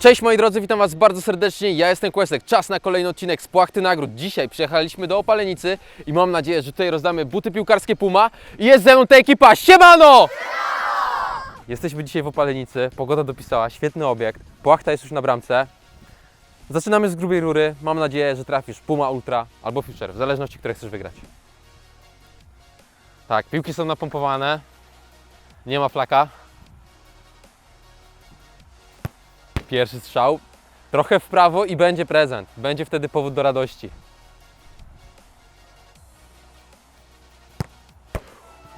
Cześć moi drodzy, witam Was bardzo serdecznie. Ja jestem Questek. Czas na kolejny odcinek z Płachty Nagród. Dzisiaj przyjechaliśmy do Opalenicy i mam nadzieję, że tutaj rozdamy buty piłkarskie Puma. I jest ze mną ta ekipa. Siemano! Jesteśmy dzisiaj w Opalenicy. Pogoda dopisała, świetny obiekt. Płachta jest już na bramce. Zaczynamy z grubej rury. Mam nadzieję, że trafisz Puma Ultra albo Future, w zależności, które chcesz wygrać. Tak, piłki są napompowane. Nie ma flaka. Pierwszy strzał. Trochę w prawo i będzie prezent. Będzie wtedy powód do radości.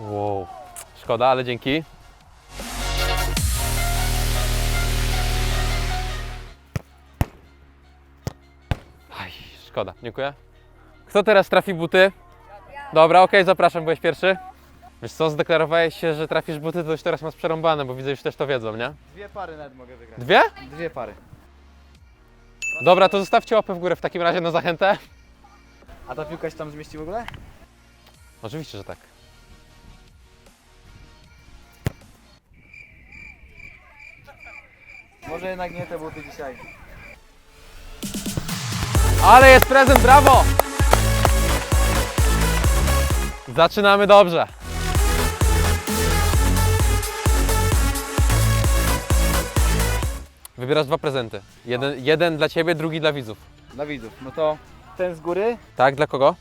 Wow. Szkoda, ale dzięki. Aj, szkoda. Dziękuję. Kto teraz trafi buty? Dobra, okej, zapraszam, byłeś pierwszy. Wiesz co, zdeklarowałeś się, że trafisz buty, to już teraz masz przerąbane, bo widzę, że już też to wiedzą, nie? Dwie pary nawet mogę wygrać. Dwie? Dwie pary. Dobra, to zostawcie łapę w górę w takim razie na zachętę. A ta piłka się tam zmieści w ogóle? Oczywiście, że tak. Może jednak nie te buty dzisiaj. Ale jest prezent, brawo! Zaczynamy dobrze. Wybierasz dwa prezenty. Jeden, jeden dla ciebie, drugi dla widzów. Dla widzów. No to ten z góry Tak, dla kogo?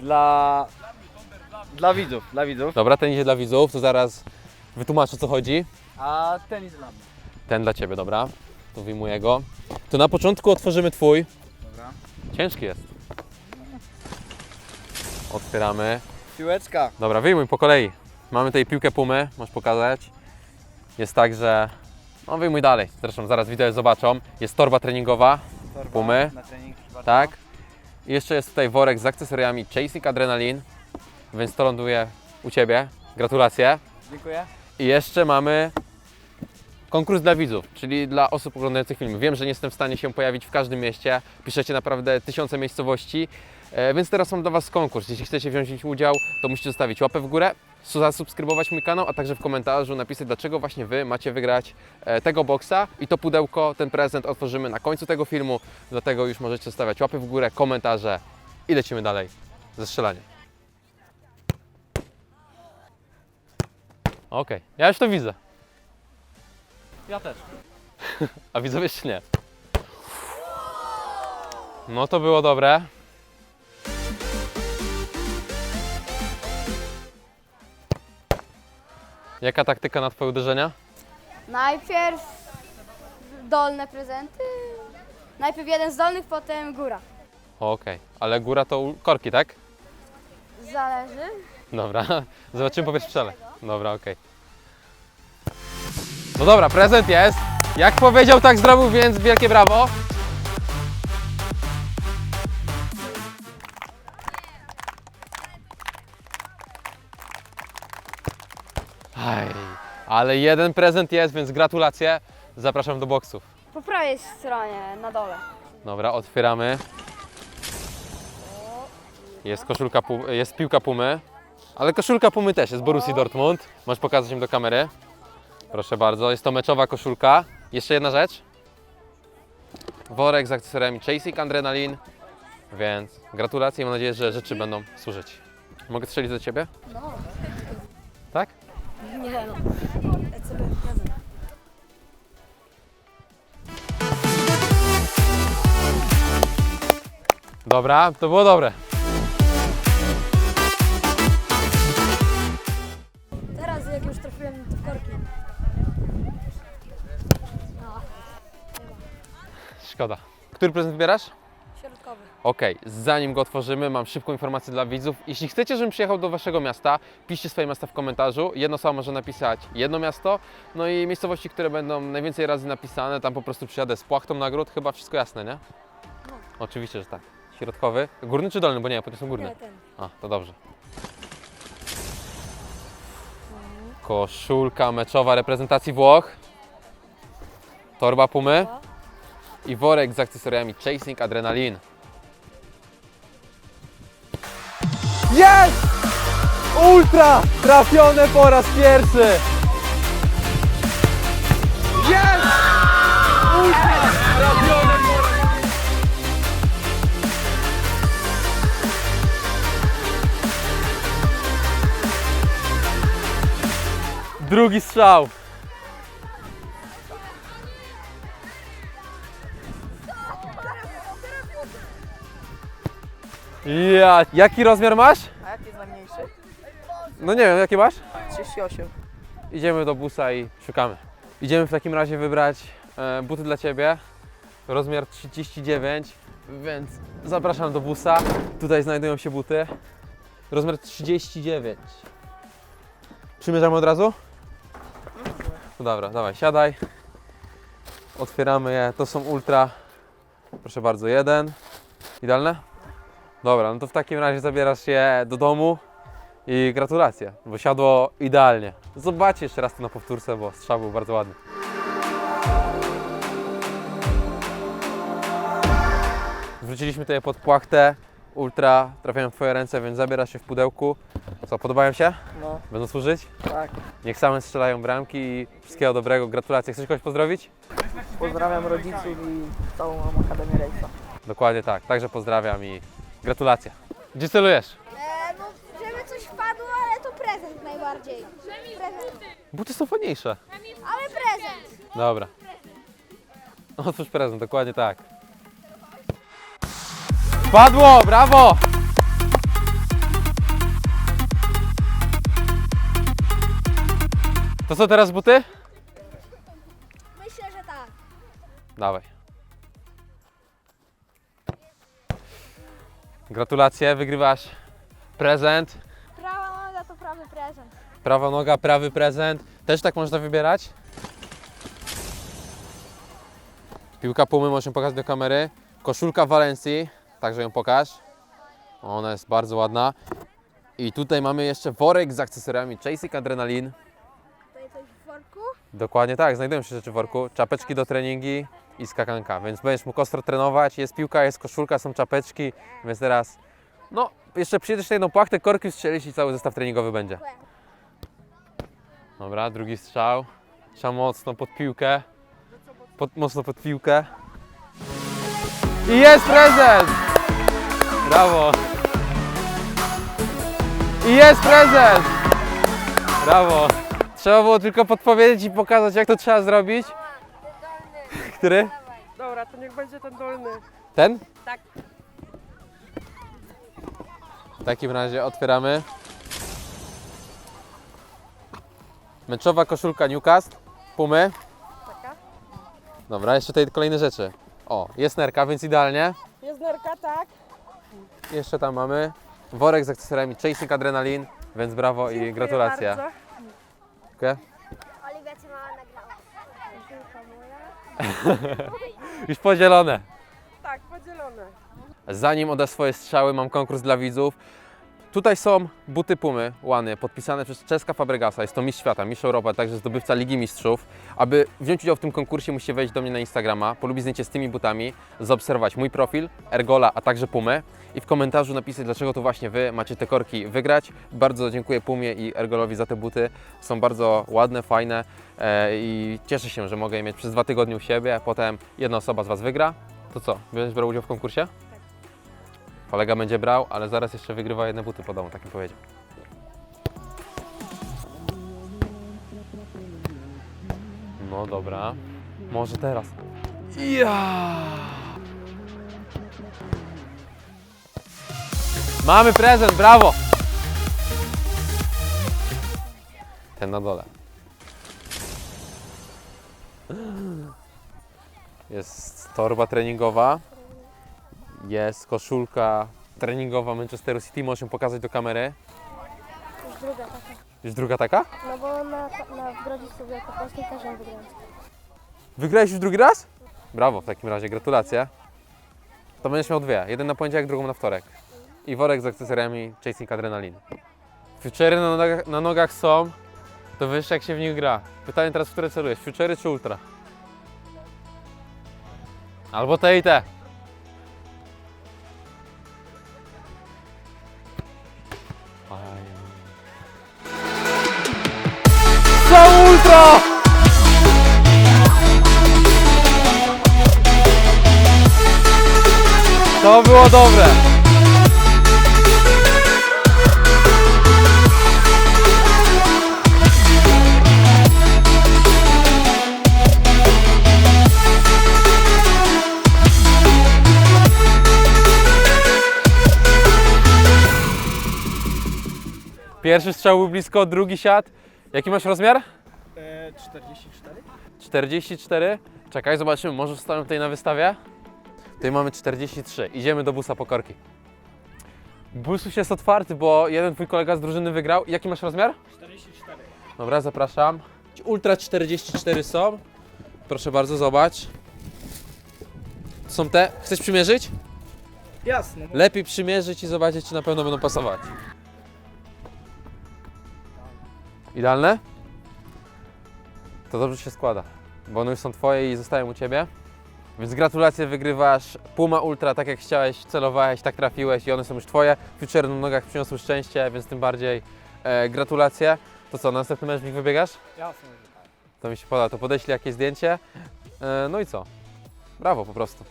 dla... Dla widzów, dla widzów. Dobra, ten idzie dla widzów, to zaraz wytłumaczę o co chodzi. A ten jest dla mnie. Ten dla ciebie, dobra. To wyjmuję go. To na początku otworzymy twój. Dobra. Ciężki jest. Otwieramy. Piłeczka. Dobra, wyjmuj po kolei. Mamy tutaj piłkę Pumy, możesz pokazać. Jest tak, że... No wyjmuj dalej, zresztą zaraz widzowie zobaczą. Jest torba treningowa, Torba Pumy. Na trening. bardzo. tak? I jeszcze jest tutaj worek z akcesoriami Chasing Adrenaline, więc to ląduje u Ciebie. Gratulacje. Dziękuję. I jeszcze mamy konkurs dla widzów, czyli dla osób oglądających filmy. Wiem, że nie jestem w stanie się pojawić w każdym mieście. Piszecie naprawdę tysiące miejscowości, więc teraz mam dla Was konkurs. Jeśli chcecie wziąć udział, to musicie zostawić łapę w górę, su- zasubskrybować mój kanał, a także w komentarzu napisać, dlaczego właśnie Wy macie wygrać e, tego boksa i to pudełko, ten prezent otworzymy na końcu tego filmu, dlatego już możecie zostawiać łapy w górę, komentarze i lecimy dalej ze strzelaniem. Okej, ja już to widzę. Ja też. A widzowie jeszcze nie. No to było dobre. Jaka taktyka na Twoje uderzenia? Najpierw dolne prezenty. Najpierw jeden z dolnych, potem góra. Okej, ale góra to u- korki, tak? Zależy. Dobra, zobaczymy po pierwszym strzale. Dobra, okej. No dobra, prezent jest. Jak powiedział, tak zrobił, więc wielkie brawo. Aj, ale jeden prezent jest, więc gratulacje. Zapraszam do boksów. Po prawej stronie, na dole. Dobra, otwieramy. Jest koszulka, Pu- jest piłka Pumy. Ale koszulka Pumy też jest Borussii Dortmund. Możesz pokazać im do kamery. Proszę bardzo, jest to meczowa koszulka. Jeszcze jedna rzecz. Worek z akcesoriami Chasing Adrenaline. Więc gratulacje i mam nadzieję, że rzeczy będą służyć. Mogę strzelić do Ciebie? No. Tak? Nie no. Dobra, to było dobre. Teraz jak już trafiłem w korki. Szkoda. Który prezent wybierasz? Środkowy. Ok, zanim go otworzymy, mam szybką informację dla widzów. Jeśli chcecie, żebym przyjechał do Waszego miasta, piszcie swoje miasta w komentarzu. Jedno osoba może napisać jedno miasto, no i miejscowości, które będą najwięcej razy napisane, tam po prostu przyjadę z płachtą nagród. Chyba wszystko jasne, nie? Oczywiście, że tak. Środkowy. Górny czy dolny? Bo nie, to są górne. ten. A, to dobrze. Koszulka meczowa reprezentacji Włoch. Torba Pumy i worek z akcesoriami Chasing Adrenalin. Jest! Ultra! Trafione po raz pierwszy! Jest! Ultra! Trafione po raz Drugi strzał. Ja, jaki rozmiar masz? A jaki jest najmniejszy? No nie wiem, jaki masz? 38. Idziemy do busa i szukamy. Idziemy w takim razie wybrać e, buty dla Ciebie. Rozmiar 39, więc zapraszam do busa. Tutaj znajdują się buty. Rozmiar 39. Przymierzamy od razu? No dobra, dawaj, siadaj. Otwieramy je. To są ultra. Proszę bardzo, jeden. Idealne? Dobra, no to w takim razie zabierasz je do domu. I gratulacje, bo siadło idealnie. Zobaczcie jeszcze raz to na powtórce, bo strzał był bardzo ładny. Wróciliśmy tutaj pod płachtę. Ultra trafiają w Twoje ręce, więc zabierasz się w pudełku. Co, podobają się? No, Będą służyć? tak. Niech same strzelają bramki i wszystkiego dobrego. Gratulacje. Chcesz kogoś pozdrowić? Pozdrawiam rodziców i całą Akademię Rejsa. Dokładnie tak. Także pozdrawiam i gratulacje. Gdzie celujesz? E, no, żeby coś wpadło, ale to prezent najbardziej. Prezent. Buty są fajniejsze. Ale prezent. Dobra. Otwórz prezent, dokładnie tak. Padło, brawo! To co teraz buty? Myślę, że tak. Dawaj. Gratulacje, wygrywasz prezent. Prawa noga to prawy prezent. Prawa noga, prawy prezent. Też tak można wybierać. Piłka Pumy możemy pokazać do kamery. Koszulka Walencji, także ją pokaż. Ona jest bardzo ładna. I tutaj mamy jeszcze worek z akcesoriami Chasing Adrenalin. Tutaj coś w worku. Dokładnie tak, znajdują się rzeczy w worku. Czapeczki do treningi i skakanka, więc będziesz mógł ostro trenować. Jest piłka, jest koszulka, są czapeczki, więc teraz no, jeszcze przyjedziesz na jedną płachtę, korki strzelisz i cały zestaw treningowy będzie. Dobra, drugi strzał. Trzeba mocno pod piłkę. Pod, mocno pod piłkę. I jest prezent! Brawo! I jest prezent! Brawo! Trzeba było tylko podpowiedzieć i pokazać, jak to trzeba zrobić. Który? Dobra, to niech będzie ten dolny. Ten? Tak. W takim razie otwieramy. Meczowa koszulka Newcastle, Pumy. Taka. Dobra, jeszcze tutaj kolejne rzeczy. O, jest nerka, więc idealnie. Jest nerka, tak. Jeszcze tam mamy worek z akcesoriami Chasing Adrenalin, więc brawo i Dziękuję gratulacje. bardzo. Dziękuję. Oliwia cię mała nagrała. Już podzielone. Tak, podzielone. Zanim oda swoje strzały, mam konkurs dla widzów. Tutaj są buty Pumy, łany, podpisane przez Czeska Fabregasa. Jest to mistrz świata, mistrz Europy, także zdobywca Ligi Mistrzów. Aby wziąć udział w tym konkursie, musicie wejść do mnie na Instagrama, polubić zdjęcie z tymi butami, zaobserwować mój profil, Ergola, a także Pumy i w komentarzu napisać, dlaczego to właśnie Wy macie te korki wygrać. Bardzo dziękuję Pumie i Ergolowi za te buty. Są bardzo ładne, fajne e, i cieszę się, że mogę je mieć przez dwa tygodnie u siebie, a potem jedna osoba z Was wygra. To co, będziesz brał udział w konkursie? Kolega będzie brał, ale zaraz jeszcze wygrywa jedne buty po domu, tak mi powiedział. No dobra. Może teraz. Ja! Mamy prezent, brawo! Ten na dole. Jest torba treningowa. Jest koszulka treningowa Manchesteru City, możesz ją pokazać do kamery. Już druga taka. Już druga taka? No bo na, na w Grodzisku Wielkopolskiej też ją wygrałem. Wygrałeś już drugi raz? Brawo, w takim razie, gratulacje. To będziesz miał dwie, jeden na poniedziałek, drugą na wtorek. I worek z akcesoriami Chasing Adrenalin. Futury na nogach, na nogach są, to wiesz jak się w nich gra. Pytanie teraz, w które celujesz, Futury czy Ultra? Albo te i te. to! To było dobre. Pierwszy strzał był blisko, drugi siad. Jaki masz rozmiar? E, 44? 44. Czekaj, zobaczymy, może wstałem tutaj na wystawie. Tutaj mamy 43. Idziemy do busa pokorki. Bus już jest otwarty, bo jeden twój kolega z drużyny wygrał. Jaki masz rozmiar? 44. Dobra, zapraszam. Ultra 44 są. Proszę bardzo, zobacz. Są te. Chcesz przymierzyć? Jasne. Lepiej przymierzyć i zobaczyć, czy na pewno będą pasować. Idealne? To dobrze się składa, bo one już są Twoje i zostają u Ciebie. Więc gratulacje, wygrywasz Puma Ultra, tak jak chciałeś, celowałeś, tak trafiłeś i one są już Twoje. Future na nogach przyniosły szczęście, więc tym bardziej e, gratulacje. To co, następny mecz nich wybiegasz? Jasne. To mi się podoba, to podeślij jakieś zdjęcie. E, no i co? Brawo po prostu.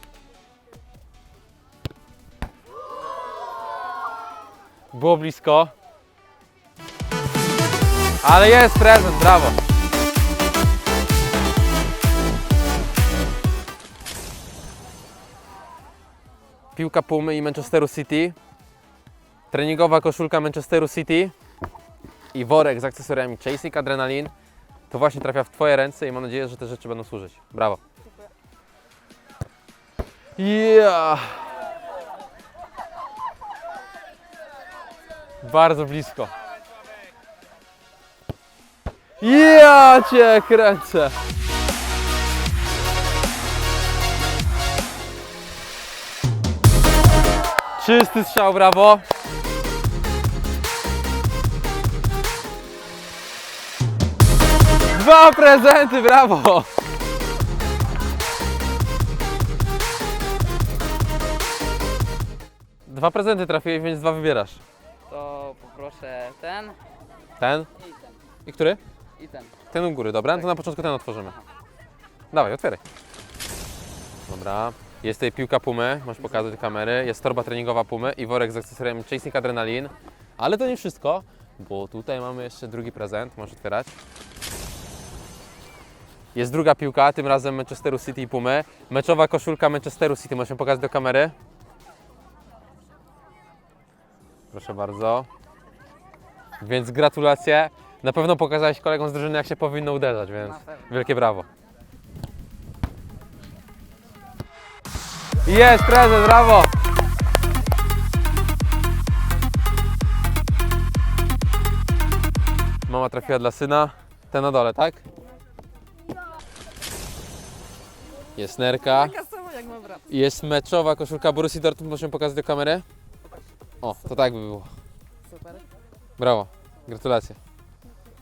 Było blisko. Ale jest prezent, brawo. Piłka Pumy i Manchesteru City. Treningowa koszulka Manchesteru City. I worek z akcesoriami Chasing Adrenalin. To właśnie trafia w Twoje ręce i mam nadzieję, że te rzeczy będą służyć. Brawo. Yeah. Bardzo blisko. Ja cię kręcę. Czysty strzał, brawo. Dwa prezenty, brawo! Dwa prezenty trafiłeś, więc dwa wybierasz. To poproszę ten Ten i ten. i który? I ten. Ten u góry, dobra? To na początku ten otworzymy. Dawaj, otwieraj. Dobra. Jest tutaj piłka Pumy, możesz pokazać do kamery. Jest torba treningowa Pumy i worek z akcesoriami Chasing Adrenalin. Ale to nie wszystko, bo tutaj mamy jeszcze drugi prezent, możesz otwierać. Jest druga piłka, tym razem Manchesteru City i Pumy. Meczowa koszulka Manchesteru City, możesz ją pokazać do kamery. Proszę bardzo. Więc gratulacje. Na pewno pokazałeś kolegom z drużyny, jak się powinno uderzać, więc wielkie brawo. Jest prezes, brawo! Mama trafiła dla syna. Ten na dole, tak? Jest nerka. Taka sama jak ma brat. Jest meczowa koszulka Borussii Dortmund, możemy pokazać do kamery? O, to tak by było. Super. Brawo. Gratulacje.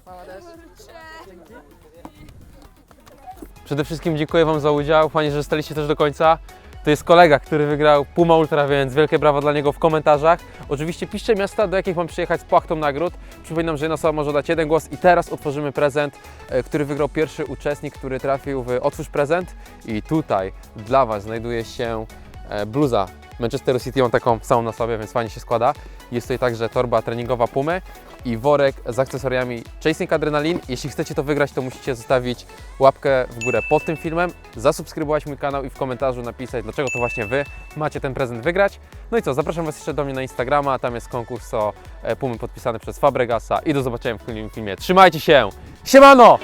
Mama też. Przede wszystkim dziękuję Wam za udział. Fajnie, że staliście też do końca. To jest kolega, który wygrał Puma Ultra, więc wielkie brawa dla niego w komentarzach. Oczywiście piszcie miasta, do jakich mam przyjechać z płachtą nagród. Przypominam, że jedna osoba może dać jeden głos i teraz otworzymy prezent, e, który wygrał pierwszy uczestnik, który trafił w Otwórz Prezent. I tutaj dla Was znajduje się e, bluza Manchester City, on taką samą na sobie, więc fajnie się składa. Jest tutaj także torba treningowa Pumy i worek z akcesoriami Chasing Adrenalin. Jeśli chcecie to wygrać, to musicie zostawić łapkę w górę pod tym filmem, zasubskrybować mój kanał i w komentarzu napisać, dlaczego to właśnie Wy macie ten prezent wygrać. No i co, zapraszam Was jeszcze do mnie na Instagrama, tam jest konkurs o e, Pumy podpisany przez Fabregasa i do zobaczenia w kolejnym filmie. Trzymajcie się! Siemano!